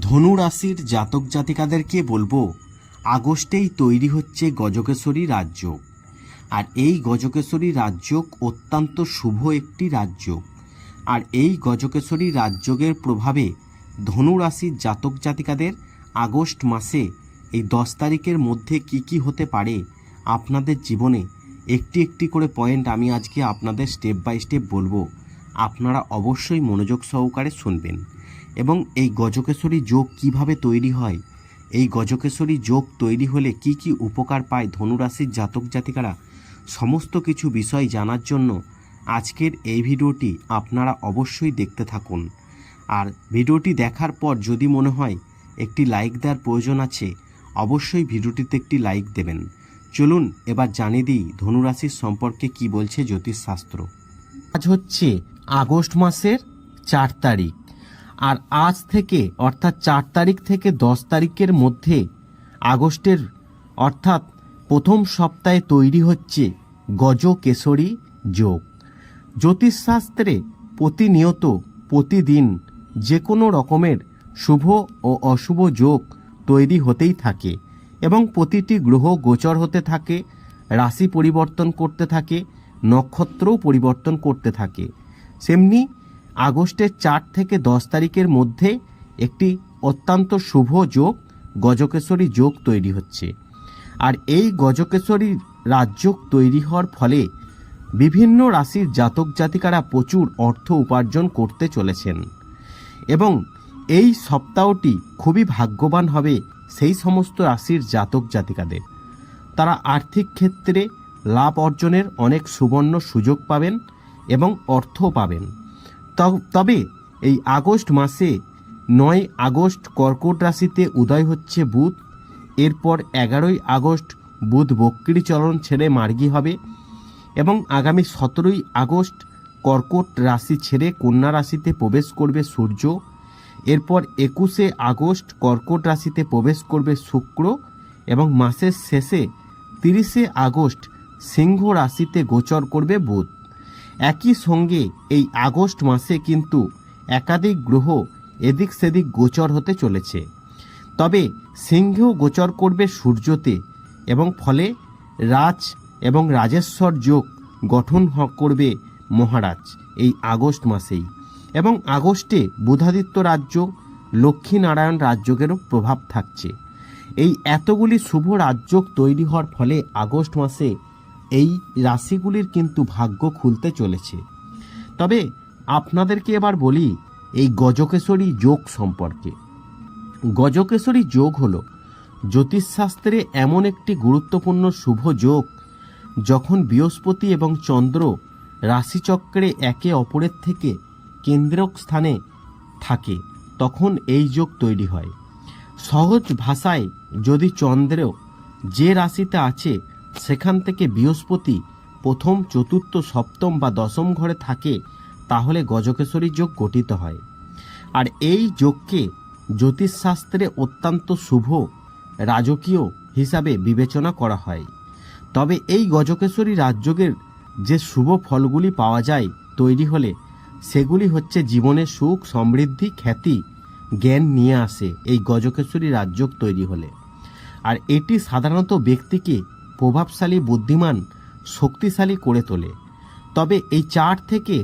ধনু রাশির জাতক জাতিকাদেরকে বলব, আগস্টেই তৈরি হচ্ছে গজকেশ্বরী রাজ্য। আর এই গজকেশ্বরী রাজ্য অত্যন্ত শুভ একটি রাজ্য। আর এই গজকেশ্বরী রাজযোগের প্রভাবে ধনু রাশির জাতক জাতিকাদের আগস্ট মাসে এই দশ তারিখের মধ্যে কি কি হতে পারে আপনাদের জীবনে একটি একটি করে পয়েন্ট আমি আজকে আপনাদের স্টেপ বাই স্টেপ বলব। আপনারা অবশ্যই মনোযোগ সহকারে শুনবেন। এবং এই গজকেশরী যোগ কীভাবে তৈরি হয়? এই গজকেশরী যোগ তৈরি হলে কি কি উপকার পায় ধনুরাশির জাতক জাতিকারা? সমস্ত কিছু বিষয় জানার জন্য আজকের এই ভিডিওটি আপনারা অবশ্যই দেখতে থাকুন। আর ভিডিওটি দেখার পর যদি মনে হয় একটি লাইক দেওয়ার প্রয়োজন আছে, অবশ্যই ভিডিওটিতে একটি লাইক দেবেন। চলুন এবার জানিয়ে দিই ধনুরাশির সম্পর্কে কি বলছে জ্যোতিষশাস্ত্র। আজ হচ্ছে আগস্ট মাসের চার তারিখ। আর আজ থেকে, অর্থাৎ চার তারিখ থেকে দশ তারিখের মধ্যে আগস্টের, অর্থাৎ প্রথম সপ্তাহে তৈরি হচ্ছে গজ কেশরী যোগ। জ্যোতিষশাস্ত্রে প্রতিনিয়ত, প্রতিদিন যে কোনো রকমের শুভ ও অশুভ যোগ তৈরি হতেই থাকে এবং প্রতিটি গ্রহ গোচর হতে থাকে, রাশি পরিবর্তন করতে থাকে, নক্ষত্রও পরিবর্তন করতে থাকে। সেমনি আগস্টের চার থেকে দশ তারিখের মধ্যে একটি অত্যন্ত শুভ যোগ, গজকেশরী যোগ তৈরি হচ্ছে। আর এই গজকেশরী রাজযোগ তৈরি হওয়ার ফলে বিভিন্ন রাশির জাতক জাতিকারা প্রচুর অর্থ উপার্জন করতে চলেছেন। এবং এই সপ্তাহটি খুবই ভাগ্যবান হবে সেই সমস্ত রাশির জাতক জাতিকাদের। তারা আর্থিক ক্ষেত্রে লাভ অর্জনের অনেক সুবর্ণ সুযোগ পাবেন এবং অর্থ পাবেন। তবে এই আগস্ট মাসে নয় আগস্ট কর্কট রাশিতে উদয় হচ্ছে বুধ। এরপর এগারোই আগস্ট বুধ বক্রি চলন ছেড়ে মার্গী হবে এবং আগামী সতেরোই আগস্ট কর্কট রাশি ছেড়ে কন্যা রাশিতে প্রবেশ করবে সূর্য। এরপর একুশে আগস্ট কর্কট রাশিতে প্রবেশ করবে শুক্র এবং মাসের শেষে তিরিশে আগস্ট সিংহ রাশিতে গোচর করবে বুধ। একই সঙ্গে এই আগস্ট মাসে কিন্তু একাধিক গ্রহ এদিক সেদিক গোচর হতে চলেছে। তবে সিংহ গোচর করবে সূর্যতে এবং ফলে রাজ এবং রাজেশ্বর যোগ গঠন করবে মহারাজ এই আগস্ট মাসেই। এবং আগস্টে বুধাদিত্য রাজ্য, লক্ষ্মীনারায়ণ রাজযোগেরও প্রভাব থাকছে। এই এতগুলি শুভ রাজযোগ তৈরি হওয়ার ফলে আগস্ট মাসে এই রাশিগুলির কিন্তু ভাগ্য খুলতে চলেছে। তবে আপনাদেরকে এবার বলি এই গজকেশরী যোগ সম্পর্কে। গজকেশরী যোগ হল জ্যোতিষশাস্ত্রে এমন একটি গুরুত্বপূর্ণ শুভ যোগ যখন বৃহস্পতি এবং চন্দ্র রাশিচক্রে একে অপরের থেকে কেন্দ্রক স্থানে থাকে, তখন এই যোগ তৈরি হয়। সহজ ভাষায় যদি চন্দ্র যে রাশিতে আছে সেখান থেকে বৃহস্পতি প্রথম, চতুর্থ, সপ্তম বা দশম ঘরে থাকে, তাহলে গজকেশরী যোগ গঠিত হয়। আর এই যোগকে জ্যোতিষশাস্ত্রে অত্যন্ত শুভ, রাজকীয় হিসাবে বিবেচনা করা হয়। তবে এই গজকেশরী রাজযোগের যে শুভ ফলগুলি পাওয়া যায় তৈরি হলে, সেগুলি হচ্ছে জীবনে সুখ, সমৃদ্ধি, খ্যাতি, জ্ঞান নিয়ে আসে এই গজকেশরী রাজযোগ তৈরি হলে। আর এটি সাধারণত ব্যক্তিকে প্রভাবশালী, বুদ্ধিমান, শক্তিশালী করে তোলে। তবে এই চার থেকে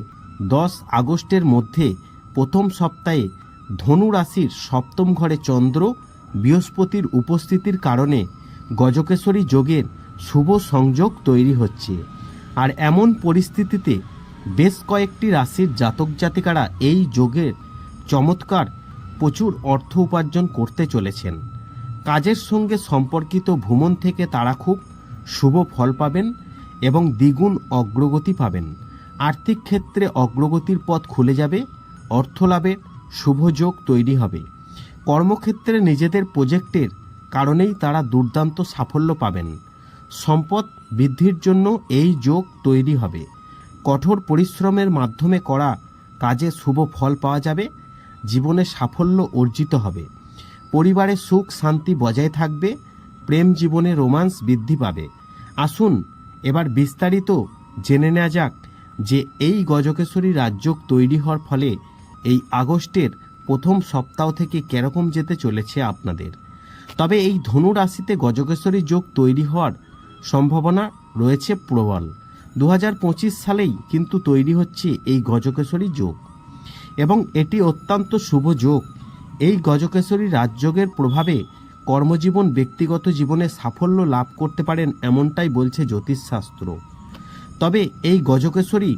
দশ আগস্টের মধ্যে প্রথম সপ্তাহে ধনু রাশির সপ্তম ঘরে চন্দ্র বৃহস্পতির উপস্থিতির কারণে গজকেশ্বরী যোগের শুভ সংযোগ তৈরি হচ্ছে। আর এমন পরিস্থিতিতে বেশ কয়েকটি রাশির জাতক জাতিকারা এই যোগের চমৎকার প্রচুর অর্থ উপার্জন করতে চলেছেন। কাজের সঙ্গে সম্পর্কিত ভ্রমণ থেকে তারা খুব শুভ ফল পাবেন এবং দ্বিগুণ অগ্রগতি পাবেন। আর্থিক ক্ষেত্রে অগ্রগতির পথ খুলে যাবে, অর্থ লাভের শুভ যোগ তৈরি হবে। কর্মক্ষেত্রে নিজেদের প্রজেক্টের কারণেই তারা দুর্দান্ত সাফল্য পাবেন। সম্পদ বৃদ্ধির জন্য এই যোগ তৈরি হবে। কঠোর পরিশ্রমের মাধ্যমে করা কাজে শুভ ফল পাওয়া যাবে, জীবনে সাফল্য অর্জিত হবে। পরিবারে সুখ শান্তি বজায় থাকবে প্রেম জীবনে রোমান্স বৃদ্ধি পাবে। আসুন, এবার বিস্তারিত জেনে নেওয়া যাক যে এই গজকেশ্বরী রাজযোগ তৈরি হওয়ার ফলে এই আগস্টের প্রথম সপ্তাহ থেকে কেরকম যেতে চলেছে আপনাদের। তবে এই ধনু রাশিতে গজকেশ্বরী যোগ তৈরি হওয়ার সম্ভাবনা রয়েছে প্রবল। দু হাজার পঁচিশ সালেই কিন্তু তৈরি হচ্ছে এই গজকেশ্বরী যোগ। এবং এটি অত্যন্ত শুভ যোগ। এই গজকেশ্বরী রাজযোগের প্রভাবে কর্মজীবন ব্যক্তিগত জীবনে সাফল্য লাভ করতে পারেন এমনটাই বলছে জ্যোতিষশাস্ত্র। তবে এই গজকেশ্বরী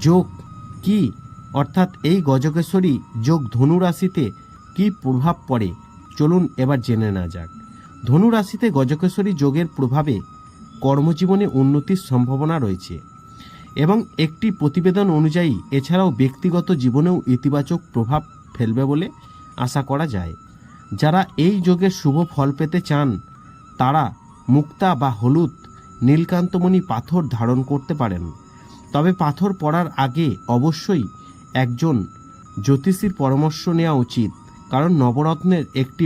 যোগ কি? অর্থাৎ এই গজকেশ্বরী যোগ ধনু রাশিতে কি প্রভাব পড়ে? চলুন এবার জেনে না যাক। ধনু রাশিতে গজকেশ্বরী যোগের প্রভাবে কর্মজীবনে উন্নতির সম্ভাবনা রয়েছে এবং একটি প্রতিবেদন অনুযায়ী এছাড়াও ব্যক্তিগত জীবনেও ইতিবাচক প্রভাব ফেলবে বলে আশা করা যায়। যারা এই যোগের শুভ ফল পেতে চান, তারা মুক্তা বা হলুদ, নীলকান্তমণি পাথর ধারণ করতে পারেন। তবে পাথর পড়ার আগে অবশ্যই একজন জ্যোতিষীর পরামর্শ নেওয়া উচিত, কারণ নবরত্নের একটি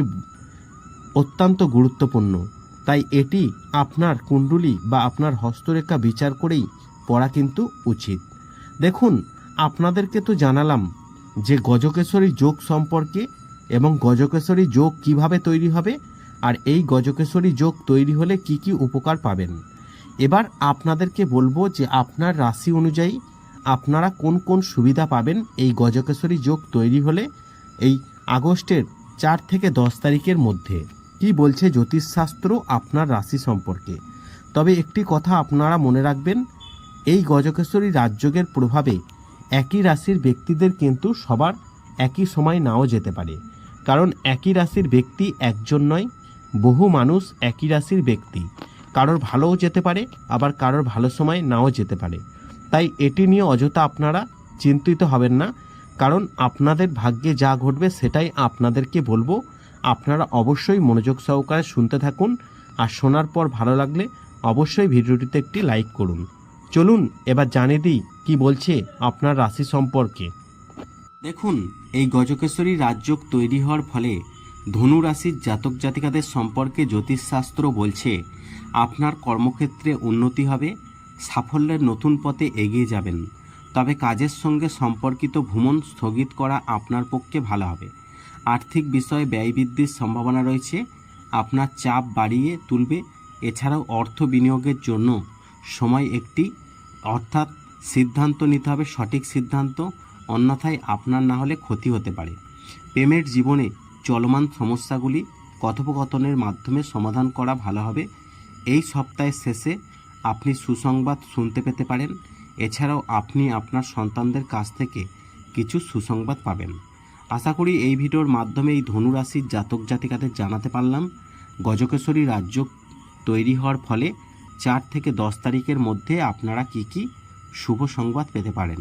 অত্যন্ত গুরুত্বপূর্ণ। তাই এটি আপনার কুণ্ডলী বা আপনার হস্তরেখা বিচার করেই পড়া কিন্তু উচিত। দেখুন, আপনাদেরকে তো জানালাম যে গজকেশ্বরী যোগ সম্পর্কে এবং গজকেশ্বরী যোগ কীভাবে তৈরি হবে? আর এই গজকেশ্বরী যোগ তৈরি হলে কি কি উপকার পাবেন? এবার আপনাদেরকে বলব যে আপনার রাশি অনুযায়ী আপনারা কোন কোন সুবিধা পাবেন এই গজকেশ্বরী যোগ তৈরি হলে এই আগস্টের চার থেকে দশ তারিখের মধ্যে। কি বলছে জ্যোতিষশাস্ত্র আপনার রাশি সম্পর্কে? তবে একটি কথা আপনারা মনে রাখবেন, এই গজকেশ্বরী রাজযোগের প্রভাবে একই রাশির ব্যক্তিদের কিন্তু সবার একই সময় নাও যেতে পারে। কারণ একই রাশির ব্যক্তি একজন নয়, বহু মানুষ একই রাশির ব্যক্তি। কারোর ভালোও যেতে পারে, আবার কারোর ভালো সময় নাও যেতে পারে। তাই এটি নিয়ে অযথা আপনারা চিন্তিত হবেন না, কারণ আপনাদের ভাগ্যে যা ঘটবে সেটাই আপনাদেরকে বলব। আপনারা অবশ্যই মনোযোগ সহকারে শুনতে থাকুন, আর শোনার পর ভালো লাগলে অবশ্যই ভিডিওটিতে একটি লাইক করুন। চলুন, এবার জানিয়ে দিই কি বলছে আপনার রাশি সম্পর্কে। দেখুন, এই গজকেশ্বরী রাজযোগ তৈরি হওয়ার ফলে ধনু রাশির জাতক জাতিকাদের সম্পর্কে জ্যোতিষশাস্ত্র বলছে, আপনার কর্মক্ষেত্রে উন্নতি হবে, সাফল্যের নতুন পথে এগিয়ে যাবেন। তবে কাজের সঙ্গে সম্পর্কিত ভ্রমণ স্থগিত করা আপনার পক্ষে ভালো হবে। আর্থিক বিষয়ে ব্যয় বৃদ্ধির সম্ভাবনা রয়েছে, আপনার চাপ বাড়িয়ে তুলবে। এছাড়াও অর্থ বিনিয়োগের জন্য সময় একটি, অর্থাৎ সিদ্ধান্ত নিতে হবে সঠিক সিদ্ধান্ত। অন্যথায় আপনার না হলে ক্ষতি হতে পারে। প্রেমের জীবনে চলমান সমস্যাগুলি কথোপকথনের মাধ্যমে সমাধান করা ভালো হবে। এই সপ্তাহের শেষে আপনি সুসংবাদ শুনতে পেতে পারেন। এছাড়াও আপনি আপনার সন্তানদের কাছ থেকে কিছু সুসংবাদ পাবেন। আশা করি এই ভিডিওর মাধ্যমে এই ধনুরাশির জাতক জাতিকাদের জানাতে পারলাম। গজকেশ্বরী রাজ্য তৈরি হওয়ার ফলে চার থেকে দশ তারিখের মধ্যে আপনারা কি কি শুভ সংবাদ পেতে পারেন।